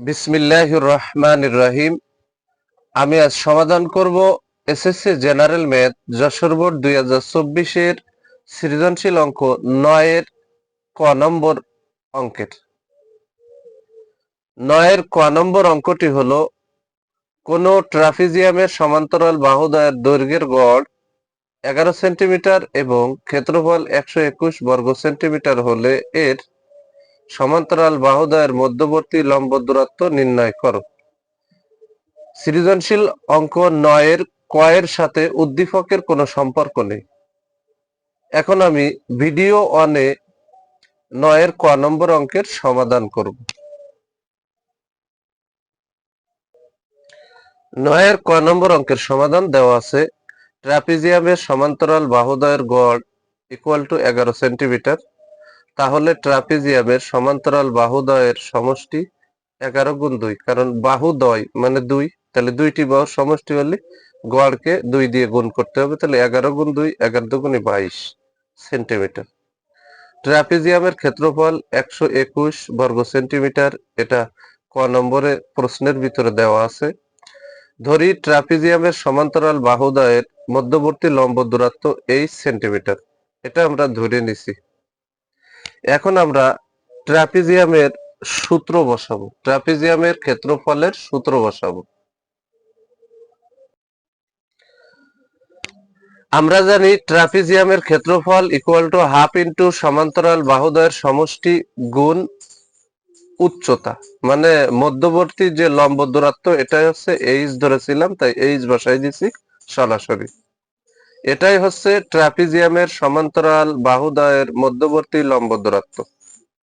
বিসমিল্লাহ রহমান রহিম আমি আজ সমাধান করব SSC general math Jessore board দুই হাজার চব্বিশের সৃজনশীল অঙ্ক নয়ের ক নম্বর অঙ্কের। নয়ের ক নম্বর অঙ্কটি হলো, কোন ট্রাফিজিয়ামের সমান্তরাল বাহুদয়ের দৈর্ঘ্যের গড় এগারো সেন্টিমিটার এবং ক্ষেত্রফল একশো একুশ বর্গ সেন্টিমিটার হলে এর সমান্তরাল বাহুদয়ের মধ্যবর্তী লম্ব দূরত্ব নির্ণয় করো। সৃজনশীল অঙ্ক নয়ের কয়ের সাথে উদ্দীপকের কোনো সম্পর্ক নেই। এখন আমি ভিডিও অনে নয়ের ক নম্বর অঙ্কের সমাধান করব। নয়ের ক নম্বর অঙ্কের সমাধান দেওয়া আছে। ট্রাপিজিয়ামের সমান্তরাল বাহুদয়ের গড় ইকুয়াল টু এগারো সেন্টিমিটার তাহলে ট্রাপিজিয়ামের সমান্তরাল বাহুদয়ের সমষ্টি এগারো গুণ দুই। কারণ বাহুদয় মানে দুই, তাহলে দুইটি বাহুর সমষ্টি হলে গড়কে দুই দিয়ে গুণ করতে হবে, তাহলে এগারো গুণ দুই, এগারো দুগুণে বাইশ সেন্টিমিটার। ট্রাপিজিয়ামের ক্ষেত্রফল একশো একুশ বর্গ সেন্টিমিটার, এটা ক নম্বরে প্রশ্নের ভিতরে দেওয়া আছে। ধরি ট্রাপিজিয়ামের সমান্তরাল বাহুদয়ের মধ্যবর্তী লম্ব দূরত্ব এইচ সেন্টিমিটার, এটা আমরা ধরে নিছি। এখন আমরা ট্রাপিজিয়ামের সূত্র বসাবো। ট্রাপিজিয়ামের ক্ষেত্রফলের সূত্র বসাবো। আমরা জানি ট্রাপিজিয়ামের ক্ষেত্রফল ইকুয়াল টু হাফ ইন্টু সমান্তরাল বাহুদয়ের সমষ্টি গুণ উচ্চতা। মানে মধ্যবর্তী যে লম্ব দূরত্ব, এটাই হচ্ছে এইচ ধরেছিলাম, তাই এইচ বসাই দিছি সরাসরি। এটাই হচ্ছে ট্রাপিজিয়ামের সমান্তরাল বাহুদয়ের মধ্যবর্তী লম্ব দূরত্ব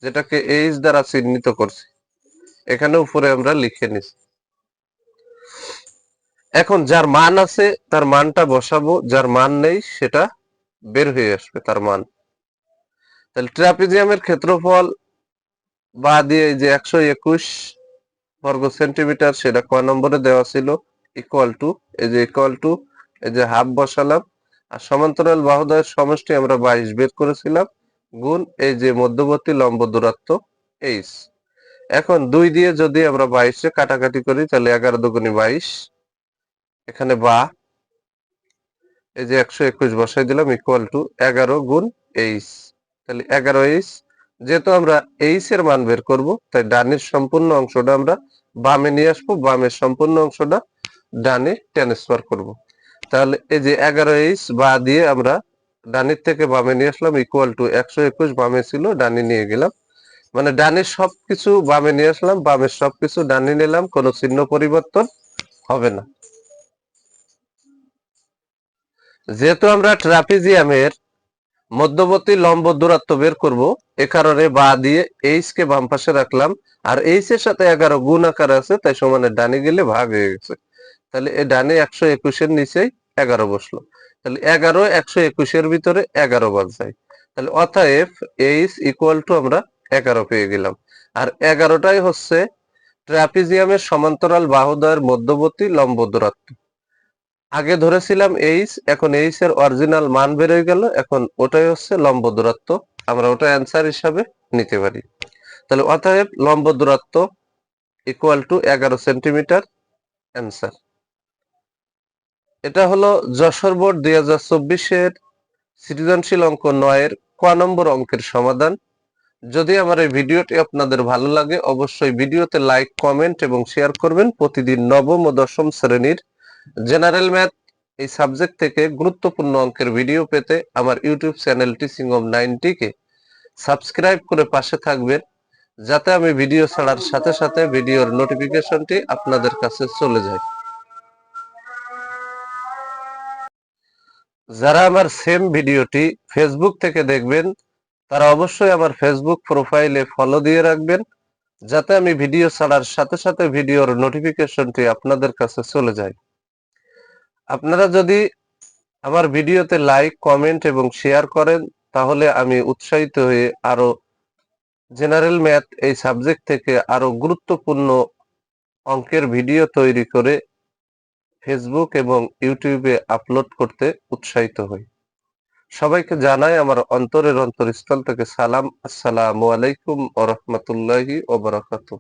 যেটাকে এইচ দ্বারা চিহ্নিত করছি। এখানে উপরে আমরা লিখে নিছি। এখন যার মান আছে, তার মানটা বসাবো। যার মান নেই, সেটা বের হয়ে আসবে তার মান। তাহলে ট্রাপিজিয়ামের ক্ষেত্রফল বা দিয়ে যে একশো একুশ বর্গ সেন্টিমিটার, সেটা ক নম্বরে দেওয়া ছিল ইকুয়াল টু এই যে ইকুয়াল টু এই যে হাফ বসালাম। আর সমান্তরাল বাহুদয়ের সমষ্টি আমরা বাইশ বের করেছিলাম, গুণ এই যে মধ্যবর্তী লম্ব দূরত্ব এইচ। এখন দুই দিয়ে যদি আমরা বাইশে কাটাকাটি করি, তাহলে এগারো দুগুণী বাইশ, এখানে বা, এই যে একশো একুশ বসাই দিলাম ইকুয়াল টু এগারো গুণ এইচ। তাহলে এগারো এইচ, যেহেতু আমরা এইচ এর মান বের করব, তাই ডানের সম্পূর্ণ অংশটা আমরা বামে নিয়ে আসব, বামের সম্পূর্ণ অংশটা ডানে ট্রান্সফার করব। তাহলে এই যে এগারো এইচ বা দিয়ে আমরা ডানের থেকে বামে নিয়ে আসলাম ইকুয়াল টু একশো একুশ, বামে ছিল, ডানে নিয়ে গেলাম। মানে ডানের সবকিছু বামে নিয়ে আসলাম বামের সবকিছু ডানে নিলাম, কোনো চিহ্ন পরিবর্তন হবে না। যেহেতু আমরা ট্রাপিজিয়ামের মধ্যবর্তী লম্ব দূরত্ব বের করব, এ কারণে বা দিয়ে এইচ কে বাম পাশে রাখলাম, আর এইচ এর সাথে এগারো গুণ আকার আছে, তাই সমানে ডানে গেলে ভাগ হয়ে গেছে। তাহলে এ ডানে একশো একুশের নিচেই এগারো বসল। তাহলে এগারো, একশো একুশের ভিতরে এগারো বাদ যায়। তাহলে অতএব এইচ ইকুয়াল টু আমরা এগারো পেয়ে গেলাম। আর এগারোটাই হচ্ছে ট্রাপিজিয়ামের সমান্তরাল বাহুদয়ের মধ্যবর্তী লম্ব দূরত্ব। আগে ধরেছিলাম এইচ এখন এইচ এর অরিজিনাল মান বের হয়ে গেল। এখন ওটাই হচ্ছে লম্ব দূরত্ব। আমরা ওটা অ্যান্সার হিসাবে নিতে পারি। তাহলে অতএব লম্ব দূরত্ব ইকুয়াল টু এগারো সেন্টিমিটার অ্যান্সার এটা হলো যশোর বোর্ড দুই হাজার চব্বিশের সৃজনশীল অঙ্ক নয়ের ক নম্বর অঙ্কের সমাধান। যদি আমার এই ভিডিওটি আপনাদের ভালো লাগে, অবশ্যই ভিডিওতে লাইক, কমেন্ট এবং শেয়ার করবেন। প্রতিদিন নবম ও দশম শ্রেণির জেনারেল ম্যাথ এই সাবজেক্ট থেকে গুরুত্বপূর্ণ অঙ্কের ভিডিও পেতে আমার ইউটিউব চ্যানেল টিচিং অফ নাইনটিকে সাবস্ক্রাইব করে পাশে থাকবেন, যাতে আমি ভিডিও ছাড়ার সাথে সাথে ভিডিওর নোটিফিকেশনটি আপনাদের কাছে চলে যায়। যারা আমার সেম ভিডিওটি ফেসবুক থেকে দেখবেন, তারা অবশ্যই আমার ফেসবুক প্রোফাইলে ফলো দিয়ে রাখবেন, যাতে আমি ভিডিও ছাড়ার সাথে সাথে ভিডিওর নোটিফিকেশনটি আপনাদের কাছে চলে যায়। আপনারা যদি আমার ভিডিওতে লাইক কমেন্ট এবং শেয়ার করেন, তাহলে আমি উৎসাহিত হয়ে আরও জেনারেল ম্যাথ এই সাবজেক্ট থেকে আরও গুরুত্বপূর্ণ অঙ্কের ভিডিও তৈরি করে ফেসবুক এবং ইউটিউবে আপলোড করতে উৎসাহিত হই। সবাইকে জানাই আমার অন্তরের অন্তরস্থল থেকে সালাম। আসসালামু আলাইকুম ওরহমতুল্লাহি ওবরাকাতুহ